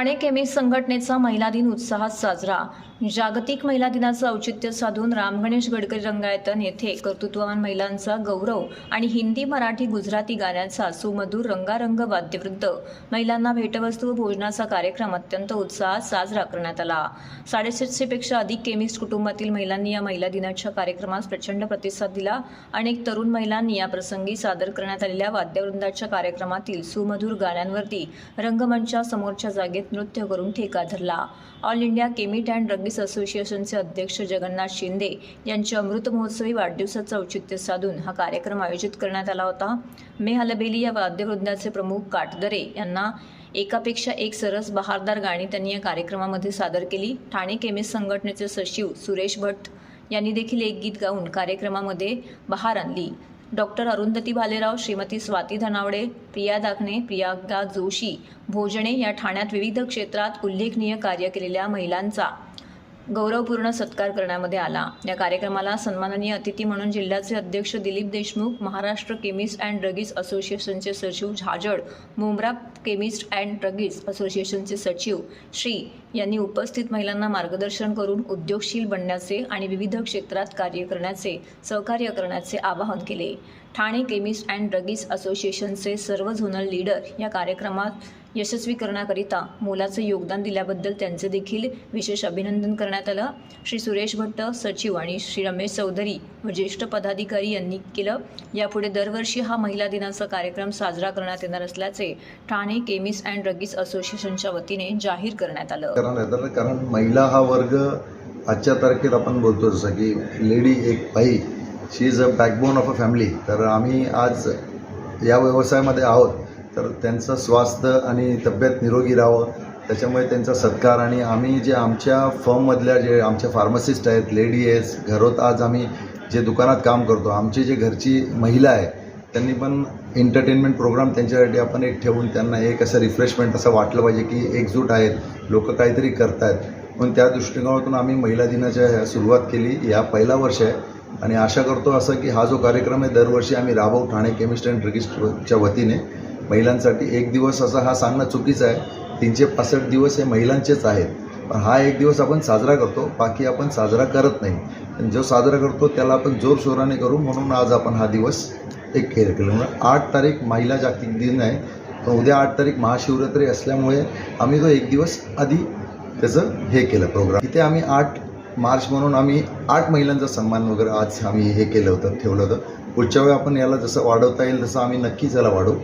Thane chemist संघटनेचा महिला दिन उत्साहात साजरा. जागतिक महिला दिनाचं औचित्य साधून राम गणेश गडकरी रंगायतन येथे कर्तृत्ववान महिलांचा गौरव आणि हिंदी मराठी गुजराती गाण्यांचा सुमधुर रंगारंग वाद्यवृद्ध महिलांना भेटवस्तू व भोजनाचा कार्यक्रम अत्यंत उत्साहात साजरा करण्यात आला. साडेसातशेपेक्षा अधिक केमिस्ट कुटुंबातील महिलांनी या महिला दिनाच्या कार्यक्रमास प्रचंड प्रतिसाद दिला. अनेक तरुण महिलांनी या प्रसंगी सादर करण्यात आलेल्या वाद्यवृंदाच्या कार्यक्रमातील सुमधुर गाण्यांवरती रंगमंचासमोरच्या जागेत नृत्य करून ठेका धरला. All India chemist and service असोसिएशनचे अध्यक्ष जगन्नाथ शिंदे यांच्या अमृत महोत्सवी वाढदिवसाचं औचित्य साधून हा कार्यक्रम आयोजित करण्यात आला होता. मे हलबेली या वाद्यवृंदाचे प्रमुख काटदरे यांना एकापेक्षा एक सरस बहारदार गाणी त्यांनी या कार्यक्रमामध्ये सादर केली. ठाणे केमिस्ट संघटनेचे सचिव सुरेश भट यांनी देखील एक गीत गाऊन कार्यक्रमामध्ये बहार आणली. डॉक्टर अरुंधती भालेराव श्रीमती स्वाती धनावडे प्रिया दाखणे प्रियांका जोशी भोजणे या ठाण्यात विविध क्षेत्रात उल्लेखनीय कार्य केलेल्या महिलांचा गौरवपूर्ण सत्कार करण्यामध्ये आला. या कार्यक्रमाला सन्माननीय अतिथी म्हणून जिल्ह्याचे अध्यक्ष Dilip Deshmukh Maharashtra chemist and druggist असोसिएशनचे सचिव Jhajad Mumbra chemist and druggist असोसिएशनचे सचिव श्री यांनी उपस्थित महिलांना मार्गदर्शन करून उद्योगशील बनण्याचे आणि विविध क्षेत्रात कार्य करण्याचे सहकार्य करण्याचे आवाहन केले. ठाणे केमिस्ट अँड ड्रगिस्ट असोसिएशनचे सर्व झोनल लीडर या कार्यक्रमात यशस्वी करण्याकरिता मोलाचं योगदान दिल्याबद्दल त्यांचे देखील विशेष अभिनंदन करण्यात आलं. श्री सुरेश भट्ट सचिव आणि श्री रमेश चौधरी व ज्येष्ठ पदाधिकारी यांनी केलं. यापुढे दरवर्षी हा महिला दिनाचा कार्यक्रम साजरा करण्यात येणार असल्याचे ठाणे केमिस्ट अँड ड्रगिस्ट असोसिएशनच्या वतीने जाहीर करण्यात आलं. कारण महिला हा वर्ग आजच्या तारखेत आपण बोलतो जसं की लेडी एक बाई she is a backbone of a family तर आम्ही आज या व्यवसायामध्ये आहोत. तर त्यांचं स्वास्थ्य आणि तब्येत निरोगी राहावं. त्याच्यामुळे त्यांचा सत्कार आणि आम्ही जे आमच्या फर्ममधल्या जे आमच्या फार्मसिस्ट आहेत लेडी आहेत घरोत आज आम्ही जे दुकानात काम करतो आमची जे घरची महिला आहे त्यांनी पण एंटरटेनमेंट प्रोग्राम त्यांच्यासाठी आपण एक ठेवून त्यांना एक असं रिफ्रेशमेंट असं वाटलं पाहिजे की एकजूट आहेत लोक काहीतरी करत आहेत पण त्या दृष्टिकोनातून आम्ही महिला दिनाच्या ह्या सुरुवात केली. या पहिला वर्ष आहे. आणि आशा करतो असं की हा जो कार्यक्रम आहे दरवर्षी आम्ही राबव ठाणे केमिस्ट अँड ड्रगिस्टच्या वतीने महिलांसाठी एक दिवस असा हा सांगणं चुकीचं आहे. तीनशे पासष्ट दिवस हे महिलांचेच आहेत. पण हा एक दिवस आपण साजरा करतो बाकी आपण साजरा करत नाही. पण जो साजरा करतो त्याला आपण जोरशोराने करू म्हणून आज आपण हा दिवस एक खेळ केला. म्हणून आठ तारीख महिला जागतिक दिन आहे. पण उद्या आठ तारीख महाशिवरात्री असल्यामुळे आम्ही तो एक दिवस आधी त्याचं हे केलं प्रोग्राम. इथे आम्ही आठ मार्च म्हणून आम्ही आठ महिलांचा सन्मान वगैरे आज आम्ही हे केलं होतं ठेवलं होतं. पुढच्या वेळी आपण याला जसं वाढवता येईल तसं आम्ही नक्कीच याला वाढवू.